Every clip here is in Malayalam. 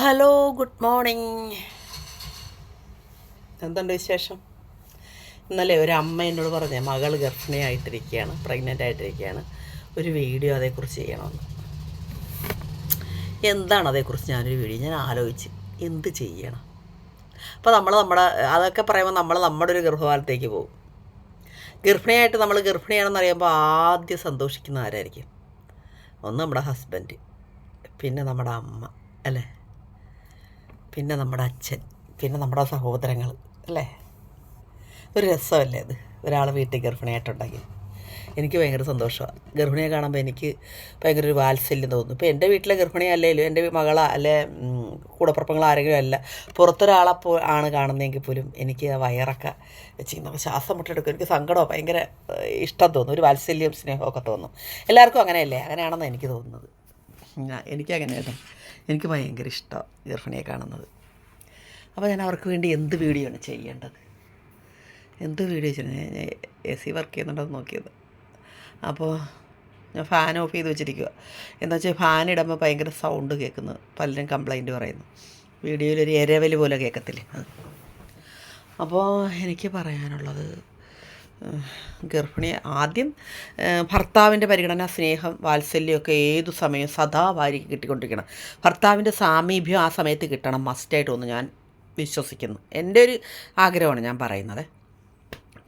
ഹലോ ഗുഡ് മോർണിംഗ് എന്തുണ്ട് വിശേഷം? ഇന്നലെ ഒരു അമ്മ എന്നോട് പറഞ്ഞേ മകൾ ഗർഭിണിയായിട്ടിരിക്കുകയാണ് പ്രഗ്നന്റ് ആയിട്ടിരിക്കുകയാണ്. ഒരു വീഡിയോ അതേക്കുറിച്ച് ചെയ്യണമെന്ന്. എന്താണ് അതേക്കുറിച്ച് ഞാനൊരു വീഡിയോ? ഞാൻ ആലോചിച്ച് എന്ത് ചെയ്യണം? അപ്പോൾ നമ്മൾ നമ്മുടെ അതൊക്കെ പറയുമ്പോൾ നമ്മൾ നമ്മുടെ ഒരു ഗർഭകാലത്തേക്ക് പോകും. ഗർഭിണിയായിട്ട് നമ്മൾ ഗർഭിണിയാണെന്ന് അറിയുമ്പോൾ ആദ്യം സന്തോഷിക്കുന്ന ആരായിരിക്കും? ഒന്ന് നമ്മുടെ ഹസ്ബൻഡ് പിന്നെ നമ്മുടെ അമ്മ അല്ലേ? പിന്നെ നമ്മുടെ അച്ഛൻ പിന്നെ നമ്മുടെ സഹോദരങ്ങൾ അല്ലേ? ഒരു രസമല്ലേ അത്? ഒരാൾ വീട്ടിൽ ഗർഭിണിയായിട്ടുണ്ടെങ്കിൽ. എനിക്ക് ഭയങ്കര സന്തോഷമാണ്. ഗർഭിണിയെ കാണുമ്പോൾ എനിക്ക് ഭയങ്കര ഒരു വാത്സല്യം തോന്നുന്നു ഇപ്പോൾ എന്റെ വീട്ടിലെ ഗർഭിണി അല്ലെങ്കിലും എന്റെ മകളാ അല്ലെ കൂടപ്പുറപ്പങ്ങൾ ആരെങ്കിലും അല്ല പുറത്തൊരാളെ പോ ആണ് കാണുന്നതെങ്കിൽ പോലും എനിക്ക് ആ വയറൊക്കെ വെച്ച് നമുക്ക് ശ്വാസം മുട്ടെടുക്കും എനിക്ക് സങ്കടമോ ഭയങ്കര ഇഷ്ടം തോന്നും. ഒരു വാത്സല്യം സ്നേഹമൊക്കെ തോന്നും. എല്ലാവർക്കും അങ്ങനെയല്ലേ? അങ്ങനെയാണെന്ന് എനിക്ക് തോന്നുന്നത്. ഞാൻ- കേട്ടോ എനിക്ക് ഭയങ്കര ഇഷ്ടമാണ് ഗർഭിണിയെ കാണുന്നത്. അപ്പോൾ ഞാൻ അവർക്ക് വേണ്ടി എന്ത് വീഡിയോ ആണ് ചെയ്യേണ്ടത്? എന്ത് വീഡിയോ ചെയ്യണം? ഞാൻ എ സി വർക്ക് ചെയ്യുന്നുണ്ടെന്ന് നോക്കിയത്. അപ്പോൾ ഞാൻ ഫാൻ ഓഫ് ചെയ്ത് വെച്ചിരിക്കുക എന്താ വെച്ചാൽ ഫാൻ ഇടുമ്പോൾ ഭയങ്കര സൗണ്ട് കേൾക്കുന്നു. പലരും കംപ്ലൈന്റ് പറയുന്നു. വീഡിയോയിൽ ഒരു എരവൽ പോലെ കേൾക്കത്തില്ലേ അപ്പോൾ എനിക്ക് പറയാനുള്ളത് ഗർഭിണി ആദ്യം ഭർത്താവിന്റെ പരിഗണന സ്നേഹം വാത്സല്യമൊക്കെ ഏതു സമയവും സദാ വാരിക്ക് കിട്ടിക്കൊണ്ടിരിക്കണം. ഭർത്താവിന്റെ സാമീപ്യം ആ സമയത്ത് കിട്ടണം. മസ്റ്റായിട്ട് ഒന്ന് ഞാൻ വിശ്വസിക്കുന്നു. എന്റെ ഒരു ആഗ്രഹമാണ് ഞാൻ പറയുന്നത്.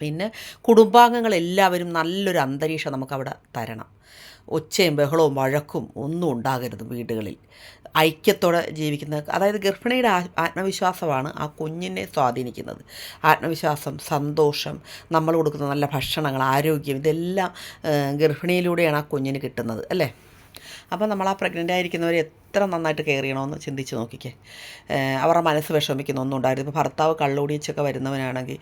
പിന്നെ കുടുംബാംഗങ്ങളെല്ലാവരും നല്ലൊരു അന്തരീക്ഷം നമുക്കവിടെ തരണം. ഒച്ചയും ബഹളവും വഴക്കും ഒന്നും ഉണ്ടാകരുത് വീടുകളിൽ. ഐക്യത്തോടെ ജീവിക്കുന്ന അതായത് ഗർഭിണിയുടെ ആത്മവിശ്വാസമാണ് ആ കുഞ്ഞിനെ സ്വാധീനിക്കുന്നത്. ആത്മവിശ്വാസം സന്തോഷം നമ്മൾ കൊടുക്കുന്ന നല്ല ഭക്ഷണങ്ങൾ ആരോഗ്യം ഇതെല്ലാം ഗർഭിണിയിലൂടെയാണ് ആ കുഞ്ഞിന് കിട്ടുന്നത് അല്ലേ? അപ്പോൾ നമ്മൾ ആ പ്രഗ്നന്റ് ആയിരിക്കുന്നവർ എത്ര നന്നായിട്ട് കെയർ ചെയ്യണമെന്ന് ചിന്തിച്ച് നോക്കിക്കേ. അവരുടെ മനസ്സ് വിഷമിക്കുന്ന ഒന്നും ഉണ്ടായിരുന്നു ഇപ്പോൾ ഭർത്താവ് കള്ളുടിച്ചൊക്കെ വരുന്നവനാണെങ്കിൽ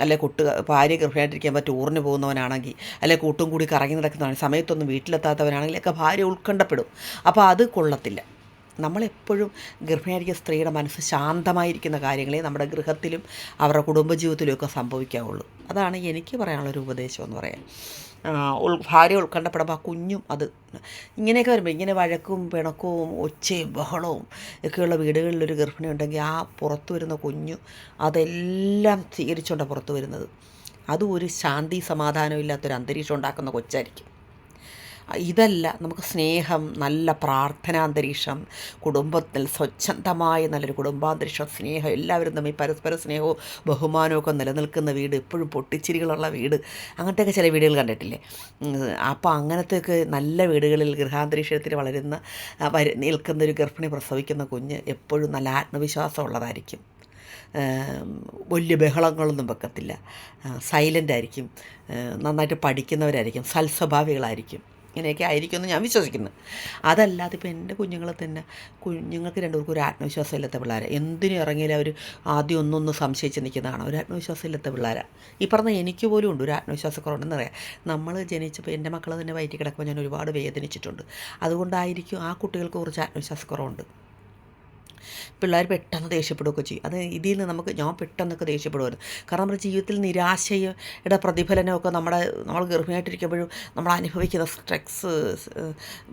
അല്ലെ കുട്ട് ഭാര്യ ഗർഭിണിയായിട്ടിരിക്കുമ്പോൾ ടൂറിന് പോകുന്നവനാണെങ്കിൽ അല്ലെ കൂട്ടും കൂടി കറങ്ങി നടക്കുന്നവൻ സമയത്തൊന്നും വീട്ടിലെത്താത്തവനാണെങ്കിൽ ഒക്കെ ഭാര്യ ഉത്കണ്ഠപ്പെടും. അപ്പോൾ അത് കൊള്ളത്തില്ല. നമ്മളെപ്പോഴും ഗർഭിണിയായിരിക്കുന്ന സ്ത്രീയുടെ മനസ്സ് ശാന്തമായിരിക്കുന്ന കാര്യങ്ങളെ നമ്മുടെ ഗൃഹത്തിലും അവരുടെ കുടുംബജീവിതത്തിലും ഒക്കെ സംഭവിക്കാവുള്ളൂ. അതാണ് എനിക്ക് പറയാനുള്ളൊരു ഉപദേശം എന്ന് പറയാം ആ, ഉൾ ഭാര്യ ഉത്കണ്ഠപ്പെടുമ്പോൾ ആ കുഞ്ഞും അത് ഇങ്ങനെയൊക്കെ വരുമ്പോൾ ഇങ്ങനെ വഴക്കും പിണക്കവും ഒച്ചയും ബഹളവും ഒക്കെയുള്ള വീടുകളിലൊരു ഗർഭിണി ഉണ്ടെങ്കിൽ ആ പുറത്തു വരുന്ന കുഞ്ഞു അതെല്ലാം സ്വീകരിച്ചുകൊണ്ടാണ് പുറത്തു വരുന്നത്. അതും ഒരു ശാന്തി സമാധാനമില്ലാത്തൊരു അന്തരീക്ഷം ഉണ്ടാക്കുന്ന കൊച്ചായിരിക്കും. ഇതല്ല. നമുക്ക് സ്നേഹം നല്ല പ്രാർത്ഥനാന്തരീക്ഷം കുടുംബത്തിൽ സ്വച്ഛന്തമായ നല്ലൊരു കുടുംബാന്തരീക്ഷം സ്നേഹം എല്ലാവരും തമ്മിൽ പരസ്പര സ്നേഹവും ബഹുമാനവും ഒക്കെ നിലനിൽക്കുന്ന വീട് എപ്പോഴും പൊട്ടിച്ചിരികളുള്ള വീട്. അങ്ങനത്തെയൊക്കെ ചില വീടുകൾ കണ്ടിട്ടില്ലേ? അപ്പോൾ അങ്ങനത്തെയൊക്കെ നല്ല വീടുകളിൽ ഗൃഹാന്തരീക്ഷത്തിൽ വളരുന്ന വരു നിൽക്കുന്ന ഒരു ഗർഭിണി പ്രസവിക്കുന്ന കുഞ്ഞ് എപ്പോഴും നല്ല ആത്മവിശ്വാസം ഉള്ളതായിരിക്കും ഏം, വലിയ ബഹളങ്ങളൊന്നും വെക്കത്തില്ല. സൈലന്റ് ആയിരിക്കും. നന്നായിട്ട് പഠിക്കുന്നവരായിരിക്കും. സൽസ്വഭാവികളായിരിക്കും. ഇങ്ങനെയൊക്കെ ആയിരിക്കുമെന്ന് ഞാൻ വിശ്വസിക്കുന്നു. അതല്ലാതെ ഇപ്പോൾ എന്റെ കുഞ്ഞുങ്ങളെ തന്നെ കുഞ്ഞുങ്ങൾക്ക് രണ്ടുപേർക്കും ഒരു ആത്മവിശ്വാസം ഇല്ലാത്ത പിള്ളേരെ. എന്തിനും ഇറങ്ങിയാലും അവർ ആദ്യം ഒന്നൊന്ന് സംശയിച്ച് നിൽക്കുന്നതാണ്. ഒരു ആത്മവിശ്വാസം ഇല്ലാത്ത പിള്ളേരാണ് ഈ പറഞ്ഞ എനിക്ക് പോലും ഉണ്ട് ഒരു ആത്മവിശ്വാസക്കുറവുണ്ടെന്ന് അറിയാം. നമ്മൾ ജനിച്ചപ്പോൾ എന്റെ മക്കളെ തന്നെ വയറ്റി കിടക്കുമ്പോൾ ഞാൻ ഒരുപാട് വേദനിച്ചിട്ടുണ്ട്. അതുകൊണ്ടായിരിക്കും ആ കുട്ടികൾക്ക് കുറച്ച് ആത്മവിശ്വാസക്കുറവുണ്ട്. പിള്ളേർ പെട്ടെന്ന് ദേഷ്യപ്പെടുകയൊക്കെ ചെയ്യും. അത് ഇതിൽ നിന്ന് നമുക്ക് ഞാൻ പെട്ടെന്നൊക്കെ ദേഷ്യപ്പെടുമായിരുന്നു. കാരണം നമ്മുടെ ജീവിതത്തിൽ നിരാശയുടെ പ്രതിഫലനമൊക്കെ നമ്മുടെ നമ്മൾ ഗർഭിണിയായിട്ടിരിക്കുമ്പോഴും നമ്മൾ അനുഭവിക്കുന്ന സ്ട്രെസ്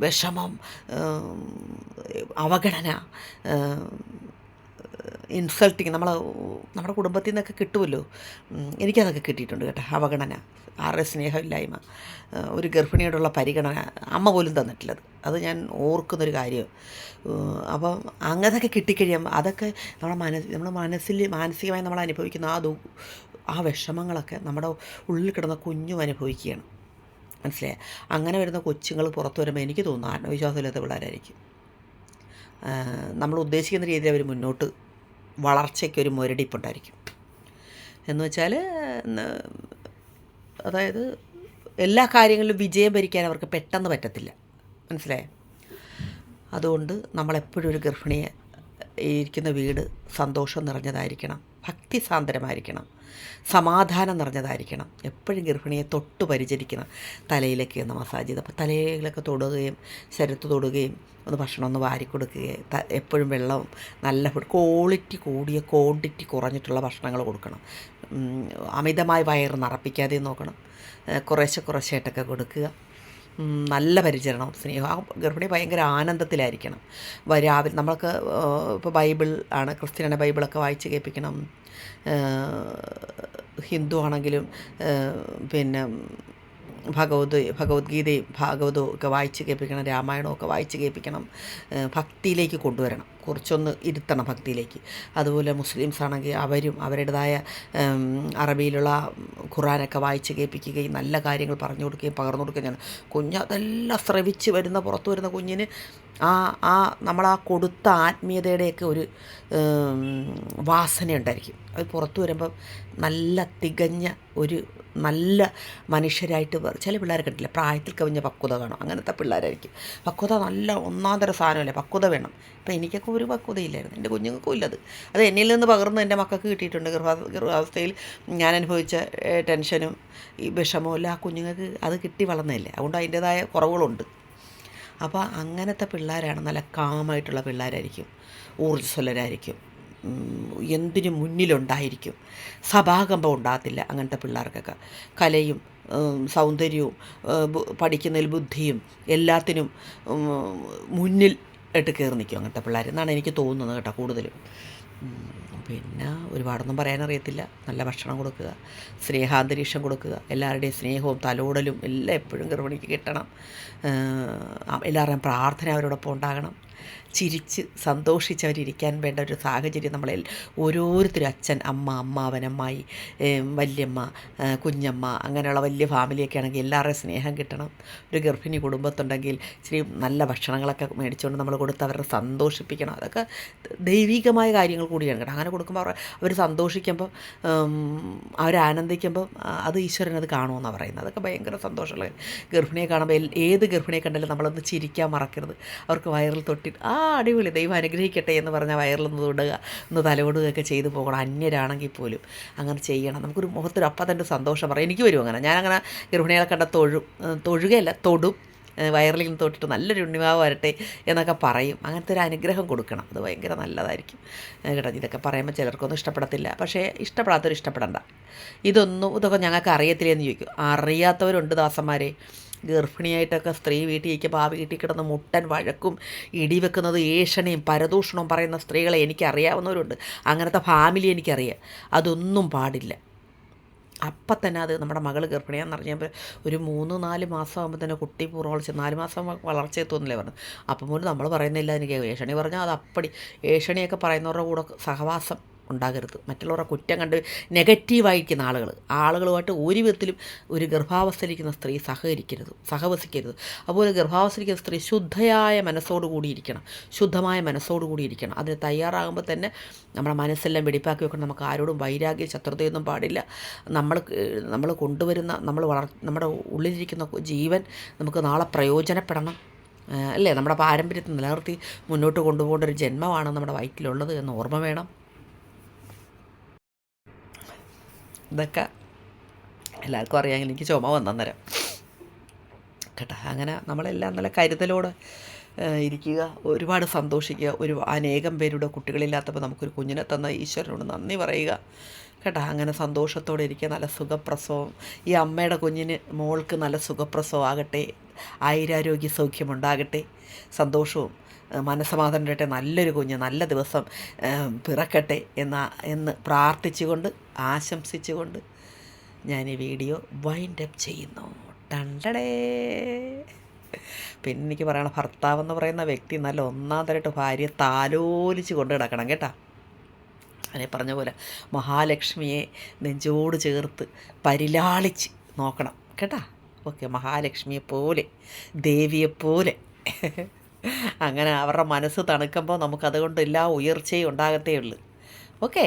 വിഷമം അവഗണന ഇൻസൾട്ടിങ് നമ്മൾ നമ്മുടെ കുടുംബത്തിൽ നിന്നൊക്കെ കിട്ടുമല്ലോ എനിക്കതൊക്കെ കിട്ടിയിട്ടുണ്ട് കേട്ടോ അവഗണന ആരുടെ സ്നേഹമില്ലായ്മ ഒരു ഗർഭിണിയോടുള്ള പരിഗണന അമ്മ പോലും തന്നിട്ടില്ലത്. അത് ഞാൻ ഓർക്കുന്നൊരു കാര്യം. അപ്പം അങ്ങനെയൊക്കെ കിട്ടിക്കഴിയുമ്പോൾ അതൊക്കെ നമ്മുടെ മനസ്സ് നമ്മുടെ മനസ്സിൽ മാനസികമായി നമ്മൾ അനുഭവിക്കുന്ന ആ ദു ആ വിഷമങ്ങളൊക്കെ നമ്മുടെ ഉള്ളിൽ കിടന്ന കുഞ്ഞും അനുഭവിക്കുകയാണ്. മനസ്സിലായ? അങ്ങനെ വരുന്ന കൊച്ചുങ്ങൾ പുറത്തു വരുമ്പോൾ എനിക്ക് തോന്നുന്നു ആത്മവിശ്വാസമില്ലാത്ത പിള്ളേരായിരിക്കും. നമ്മൾ ഉദ്ദേശിക്കുന്ന രീതിയിൽ അവർ മുന്നോട്ട് വളർച്ചയ്ക്ക് ഒരു മുരടിപ്പുണ്ടായിരിക്കും. എന്ന് വെച്ചാൽ അതായത് എല്ലാ കാര്യങ്ങളിലും വിജയം ഭരിക്കാൻ അവർക്ക് പെട്ടെന്ന് പറ്റത്തില്ല. മനസ്സിലായോ? അതുകൊണ്ട് നമ്മളെപ്പോഴും ഒരു ഗർഭിണിയെ ഇരിക്കുന്ന വീട് സന്തോഷം നിറഞ്ഞതായിരിക്കണം. ഭക്തിസാന്ദ്രമായിരിക്കണം. സമാധാനം നിറഞ്ഞതായിരിക്കണം. എപ്പോഴും ഗർഭിണിയെ തൊട്ട് പരിചരിക്കണം തലയിലൊക്കെ ഒന്ന് മസാജ് ചെയ്ത് അപ്പോൾ തലയിലൊക്കെ തൊടുകയും ശരത്ത് തൊടുകയും ഒന്ന് ഭക്ഷണം ഒന്ന് വാരി കൊടുക്കുകയും എപ്പോഴും വെള്ളവും നല്ല ക്വാളിറ്റി കൂടിയ ക്വാണ്ടിറ്റി കുറഞ്ഞിട്ടുള്ള ഭക്ഷണങ്ങൾ കൊടുക്കണം. അമിതമായി വയറ് നിറപ്പിക്കാതെ നോക്കണം. കുറേശ്ശെ കുറേശ്ശായിട്ടൊക്കെ കൊടുക്കുക. നല്ല പരിചരണം സ്നേഹം. ആ ഗർഭിണി ഭയങ്കര ആനന്ദത്തിലായിരിക്കണം. രാവിലെ നമ്മൾക്ക് ഇപ്പോൾ ബൈബിൾ ആണ് ക്രിസ്ത്യനാണ് ബൈബിളൊക്കെ വായിച്ച് കേൾപ്പിക്കണം. ഹിന്ദു ആണെങ്കിലും പിന്നെ ഭഗവത് ഭഗവത്ഗീതയും ഭാഗവതവും ഒക്കെ വായിച്ച് കേൾപ്പിക്കണം രാമായണവും ഒക്കെ വായിച്ച് കേൾപ്പിക്കണം ഭക്തിയിലേക്ക് കൊണ്ടുവരണം. കുറച്ചൊന്ന് ഇരുത്തണം ഭക്തിയിലേക്ക്. അതുപോലെ മുസ്ലിംസ് ആണെങ്കിൽ അവരും അവരുടേതായ അറബിയിലുള്ള ഖുറാനൊക്കെ വായിച്ച് കേൾപ്പിക്കുകയും നല്ല കാര്യങ്ങൾ പറഞ്ഞു കൊടുക്കുകയും പകർന്നു കൊടുക്കുകയും ചെയ്യണം. കുഞ്ഞ് അതെല്ലാം ശ്രവിച്ച് വരുന്ന പുറത്തു വരുന്ന കുഞ്ഞിന് ആ ആ നമ്മളാ കൊടുത്ത ആത്മീയതയുടെയൊക്കെ ഒരു വാസന വാസനയുണ്ടായിരിക്കും. അത് പുറത്തു വരുമ്പം നല്ല തികഞ്ഞ ഒരു നല്ല മനുഷ്യരായിട്ട് ചില പിള്ളേരെ കണ്ടില്ല പ്രായത്തിൽ കവിഞ്ഞ പക്വത കാണും അങ്ങനത്തെ പിള്ളേരായിരിക്കും. പക്വത നല്ല ഒന്നാന്തര സാധനമല്ലേ? പക്വത വേണം. അപ്പം എനിക്കൊക്കെ ഒരു പക്വതയില്ലായിരുന്നു. എന്റെ കുഞ്ഞുങ്ങൾക്കും ഇല്ലത് അത്. എന്നിൽ നിന്ന് പകർന്ന് എന്റെ മക്കൾക്ക് കിട്ടിയിട്ടുണ്ട്. ഗർഭാ ഗർഭാവസ്ഥയിൽ ഞാൻ അനുഭവിച്ച ടെൻഷനും ഈ വിഷമവും എല്ലാം ആ കുഞ്ഞുങ്ങൾക്ക് അത് കിട്ടി വളർന്നതല്ലേ? അതുകൊണ്ട് അതിന്റേതായ കുറവുകളുണ്ട്. അപ്പോൾ അങ്ങനത്തെ പിള്ളേരാണ് നല്ല കാമായിട്ടുള്ള പിള്ളേരായിരിക്കും ഊർജസ്വലരായിരിക്കും എന്തിനു മുന്നിലുണ്ടായിരിക്കും സഭാകമ്പം ഉണ്ടാകത്തില്ല അങ്ങനത്തെ പിള്ളേർക്കൊക്കെ. കലയും സൗന്ദര്യവും പഠിക്കുന്നതിൽ ബുദ്ധിയും എല്ലാത്തിനും മുന്നിൽ ഇട്ട് കയറി നിൽക്കും അങ്ങനത്തെ പിള്ളേർ എന്നാണ് എനിക്ക് തോന്നുന്നത് കേട്ടോ കൂടുതലും. പിന്നെ ഒരുപാടൊന്നും പറയാനറിയത്തില്ല. നല്ല ഭക്ഷണം കൊടുക്കുക സ്നേഹാന്തരീക്ഷം കൊടുക്കുക എല്ലാവരുടെയും സ്നേഹവും തലോടലും എല്ലാം എപ്പോഴും ഗർഭിണിക്ക് കിട്ടണം. എല്ലാവരുടെയും പ്രാർത്ഥന അവരോടൊപ്പം ഉണ്ടാകണം. ചിരിച്ച് സന്തോഷിച്ചവരിയ്ക്കാൻ വേണ്ട ഒരു സാഹചര്യം നമ്മളിൽ ഓരോരുത്തരും അച്ഛൻ അമ്മ അമ്മാവൻ അമ്മായി വല്യമ്മ കുഞ്ഞമ്മ അങ്ങനെയുള്ള വലിയ ഫാമിലിയൊക്കെ ആണെങ്കിൽ എല്ലാവരുടെയും സ്നേഹം കിട്ടണം. ഒരു ഗർഭിണി കുടുംബത്തുണ്ടെങ്കിൽ ഇച്ചിരി നല്ല ഭക്ഷണങ്ങളൊക്കെ മേടിച്ചുകൊണ്ട് നമ്മൾ കൊടുത്ത് അവരെ സന്തോഷിപ്പിക്കണം. അതൊക്കെ ദൈവികമായ കാര്യങ്ങൾ കൂടിയാണ് കേട്ടോ. അങ്ങനെ കൊടുക്കുമ്പോൾ അവർ അവർ സന്തോഷിക്കുമ്പോൾ അവരാനന്ദിക്കുമ്പോൾ അത് ഈശ്വരൻ അത് കാണുമെന്നാണ് പറയുന്നത്. അതൊക്കെ ഭയങ്കര സന്തോഷമുള്ള. ഗർഭിണിയെ കാണുമ്പോൾ ഏത് ഗർഭിണിയെ കണ്ടാലും നമ്മളൊന്ന് ചിരിക്കാൻ മറക്കരുത്. അവർക്ക് വയറിൽ തൊട്ടി ആ അടിപൊളി ദൈവം അനുഗ്രഹിക്കട്ടെ എന്ന് പറഞ്ഞാൽ വയറിലൊന്ന് തൊടുക ഒന്ന് തലോടുകയൊക്കെ ചെയ്തു പോകണം അന്യരാണെങ്കിൽ പോലും അങ്ങനെ ചെയ്യണം. നമുക്കൊരു മുഖത്തൊരു അപ്പം തന്നെ സന്തോഷം പറയും. എനിക്ക് വരും അങ്ങനെ. ഞാനങ്ങനെ ഗർഭിണികളെ കണ്ട തൊഴും തൊഴുകയല്ല തൊടും. നിന്ന് തൊട്ടിട്ട് നല്ലൊരു ഉണ്ണിമാവ് വരട്ടെ എന്നൊക്കെ പറയും. അങ്ങനത്തെ ഒരു അനുഗ്രഹം കൊടുക്കണം. അത് ഭയങ്കര നല്ലതായിരിക്കും. കേട്ടോ. ഇതൊക്കെ പറയുമ്പോൾ ചിലർക്കൊന്നും ഇഷ്ടപ്പെടത്തില്ല. പക്ഷേ ഇഷ്ടപ്പെടാത്തവർ ഇഷ്ടപ്പെടണ്ട. ഇതൊന്നും ഇതൊക്കെ ഞങ്ങൾക്ക് അറിയത്തില്ലെന്ന് ചോദിക്കും. അറിയാത്തവരുണ്ട് ദാസന്മാരെ. ഗർഭിണിയായിട്ടൊക്കെ സ്ത്രീ വീട്ടിൽ ഇരിക്കുമ്പോൾ ആ വീട്ടിൽ കിടന്ന് മുട്ടൻ വഴക്കും ഇടിവെക്കുന്നത് ഏഷണയും പരദൂഷണവും പറയുന്ന സ്ത്രീകളെ എനിക്കറിയാവുന്നവരുണ്ട്. അങ്ങനത്തെ ഫാമിലി എനിക്കറിയാം. അതൊന്നും പാടില്ല. അപ്പം തന്നെ അത് നമ്മുടെ മകൾ ഗർഭിണിയാന്ന് പറഞ്ഞാൽ ഒരു മൂന്ന് നാല് മാസം ആകുമ്പോൾ തന്നെ കുട്ടി പൂർവം നാല് മാസം വളർച്ച എത്തുമെന്നല്ലേ പറഞ്ഞു. അപ്പം പോലും നമ്മൾ പറയുന്നില്ല എനിക്ക് ഏഷണി പറഞ്ഞാൽ അത് അപ്പടി. ഏഷണിയൊക്കെ പറയുന്നവരുടെ കൂടെ സഹവാസം ഉണ്ടാകരുത്. മറ്റുള്ളവരുടെ കുറ്റം കണ്ട് നെഗറ്റീവായിരിക്കുന്ന ആളുകൾ ആളുകളുമായിട്ട് ഒരു വിധത്തിലും ഒരു ഗർഭാവസ്ഥയിലിരിക്കുന്ന സ്ത്രീ സഹകരിക്കരുത് സഹവസിക്കരുത്. അതുപോലെ ഗർഭാവസ്ഥയിലിരിക്കുന്ന സ്ത്രീ ശുദ്ധയായ മനസ്സോടു കൂടിയിരിക്കണം. ശുദ്ധമായ മനസ്സോടു കൂടിയിരിക്കണം. അതിന് തയ്യാറാകുമ്പോൾ തന്നെ നമ്മുടെ മനസ്സെല്ലാം വെടിപ്പാക്കി വെക്കണം. നമുക്ക് ആരോടും വൈരാഗ്യ ശത്രുതയൊന്നും പാടില്ല. നമ്മൾ നമ്മൾ കൊണ്ടുവരുന്ന നമ്മൾ വളർ നമ്മുടെ ഉള്ളിലിരിക്കുന്ന ജീവൻ നമുക്ക് നാളെ പ്രയോജനപ്പെടണം. അല്ലേ? നമ്മുടെ പാരമ്പര്യത്തെ നിലനിർത്തി മുന്നോട്ട് കൊണ്ടുപോകേണ്ട ഒരു ജന്മമാണ് നമ്മുടെ വയറ്റിലുള്ളത് എന്ന് ഓർമ്മ വേണം. ഇതൊക്കെ എല്ലാവർക്കും അറിയാമെങ്കിൽ എനിക്ക് ചുമ വന്നേരം കേട്ടോ അങ്ങനെ നമ്മളെല്ലാം നല്ല കരുതലോടെ ഇരിക്കുക ഒരുപാട് സന്തോഷിക്കുക ഒരു അനേകം പേരുടെ കുട്ടികളില്ലാത്തപ്പോൾ നമുക്കൊരു കുഞ്ഞിനെ തന്ന ഈശ്വരനോട് നന്ദി പറയുക. കേട്ടോ അങ്ങനെ സന്തോഷത്തോടെ ഇരിക്കുക നല്ല സുഖപ്രസവം. ഈ അമ്മയുടെ കുഞ്ഞിന് മോൾക്ക് നല്ല സുഖപ്രസവം ആകട്ടെ ആയിരാരോഗ്യ സൗഖ്യമുണ്ടാകട്ടെ. സന്തോഷവും ആ, ഇടട്ടെ നല്ലൊരു കുഞ്ഞ് നല്ല ദിവസം പിറക്കട്ടെ എന്ന എന്ന് പ്രാർത്ഥിച്ചുകൊണ്ട് ആശംസിച്ചുകൊണ്ട് ഞാൻ ഈ വീഡിയോ വൈൻഡ് അപ്പ് ചെയ്യുന്നു. ടണ്ടടേ. പിന്നെ എനിക്ക് പറയണം ഭർത്താവ് എന്ന് പറയുന്ന വ്യക്തി നല്ല ഒന്നാം ഭാര്യ താലോലിച്ച് കൊണ്ട് കിടക്കണം കേട്ടോ. അതിനെ പറഞ്ഞ പോലെ മഹാലക്ഷ്മിയെ നെഞ്ചോട് ചേർത്ത് പരിലാളിച്ച് നോക്കണം കേട്ടാ. ഓക്കെ മഹാലക്ഷ്മിയെ പോലെ ദേവിയെപ്പോലെ. അങ്ങനെ അവരുടെ മനസ്സ് തണുക്കുമ്പോൾ നമുക്കതുകൊണ്ട് എല്ലാ ഉയർച്ചയും ഉണ്ടാകത്തേ ഉള്ളൂ. ഓക്കേ